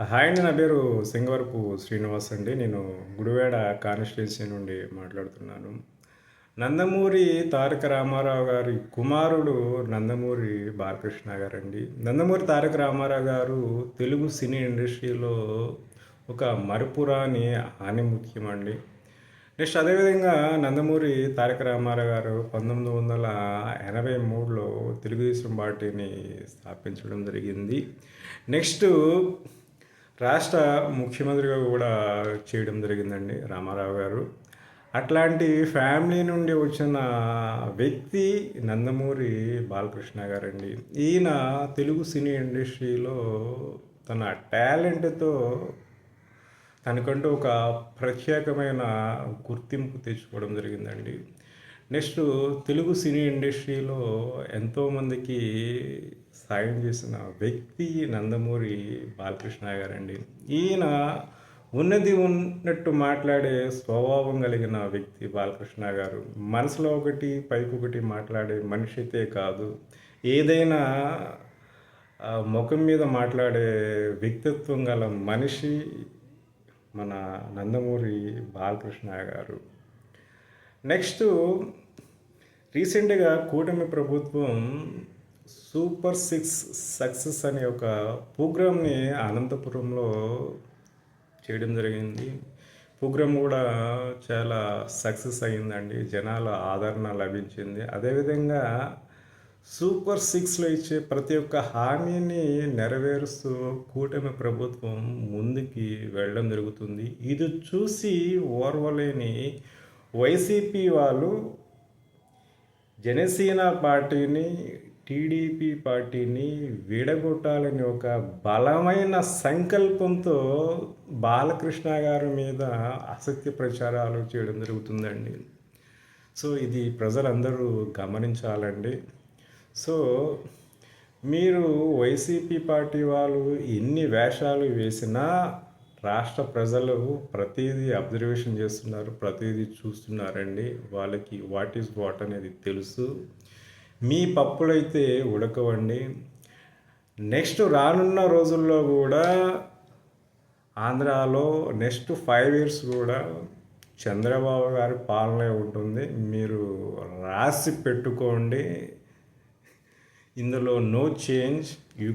Hi అండి నా పేరు సింగవరపు శ్రీనివాస్ అండి. నేను గుడివేడ కాన్స్టిట్యున్సీ నుండి మాట్లాడుతున్నాను. నందమూరి తారక రామారావు గారి కుమారుడు నందమూరి బాలకృష్ణ గారండి. నందమూరి తారక రామారావు గారు తెలుగు సినీ ఇండస్ట్రీలో ఒక మరుపురాని ఆనిముత్యం అండి. నెక్స్ట్ అదేవిధంగా నందమూరి తారక రామారావు గారు పంతొమ్మిది వందల ఎనభై మూడులో తెలుగుదేశం పార్టీని స్థాపించడం జరిగింది. నెక్స్ట్ రాష్ట్ర ముఖ్యమంత్రిగా కూడా చేయడం జరిగిందండి రామారావు గారు. అట్లాంటి ఫ్యామిలీ నుండి వచ్చిన వ్యక్తి నందమూరి బాలకృష్ణ గారండి. ఈయన తెలుగు సినీ ఇండస్ట్రీలో తన టాలెంట్తో తనకంటూ ఒక ప్రత్యేకమైన గుర్తింపు తెచ్చుకోవడం జరిగిందండి. నెక్స్ట్ తెలుగు సినీ ఇండస్ట్రీలో ఎంతోమందికి సాయం చేసిన వ్యక్తి నందమూరి బాలకృష్ణ గారండి. ఈయన ఉన్నది ఉన్నట్టు మాట్లాడే స్వభావం కలిగిన వ్యక్తి బాలకృష్ణ గారు. మనసులో ఒకటి పైకి ఒకటి మాట్లాడే మనిషి అయితే కాదు. ఏదైనా ముఖం మీద మాట్లాడే వ్యక్తిత్వం గల మనిషి మన నందమూరి బాలకృష్ణ గారు. నెక్స్ట్ రీసెంట్గా కూటమి ప్రభుత్వం సూపర్ సిక్స్ సక్సెస్ అనే ఒక ప్రోగ్రామ్ని అనంతపురంలో చేయడం జరిగింది. ప్రోగ్రామ్ కూడా చాలా సక్సెస్ అయ్యిందండి. జనాల ఆదరణ లభించింది. అదేవిధంగా సూపర్ సిక్స్లో ఇచ్చే ప్రతి ఒక్క హామీని నెరవేరుస్తూ కూటమి ప్రభుత్వం ముందుకి వెళ్ళడం జరుగుతుంది. ఇది చూసి ఓర్వలేని వైసీపీ వాళ్ళు జనసేన పార్టీని టీడీపీ పార్టీని విడగొట్టాలని ఒక బలమైన సంకల్పంతో బాలకృష్ణ గారి మీద అసత్య ప్రచారాలు చేయడం జరుగుతుందండి. సో ఇది ప్రజలందరూ గమనించాలండి. సో మీరు వైసీపీ పార్టీ వాళ్ళు ఎన్ని వేషాలు వేసినా రాష్ట్ర ప్రజలు ప్రతిదీ అబ్జర్వేషన్ చేస్తున్నారు ప్రతిదీ చూస్తున్నారండి. వాళ్ళకి వాట్ ఈస్ వాట్ అనేది తెలుసు. మీ పప్పులైతే ఉడకవండి. నెక్స్ట్ రానున్న రోజుల్లో కూడా ఆంధ్రాలో నెక్స్ట్ ఫైవ్ ఇయర్స్ కూడా చంద్రబాబు గారి పాలనే ఉంటుంది. మీరు రాసి పెట్టుకోండి. ఇందులో నో చేంజ్ యూ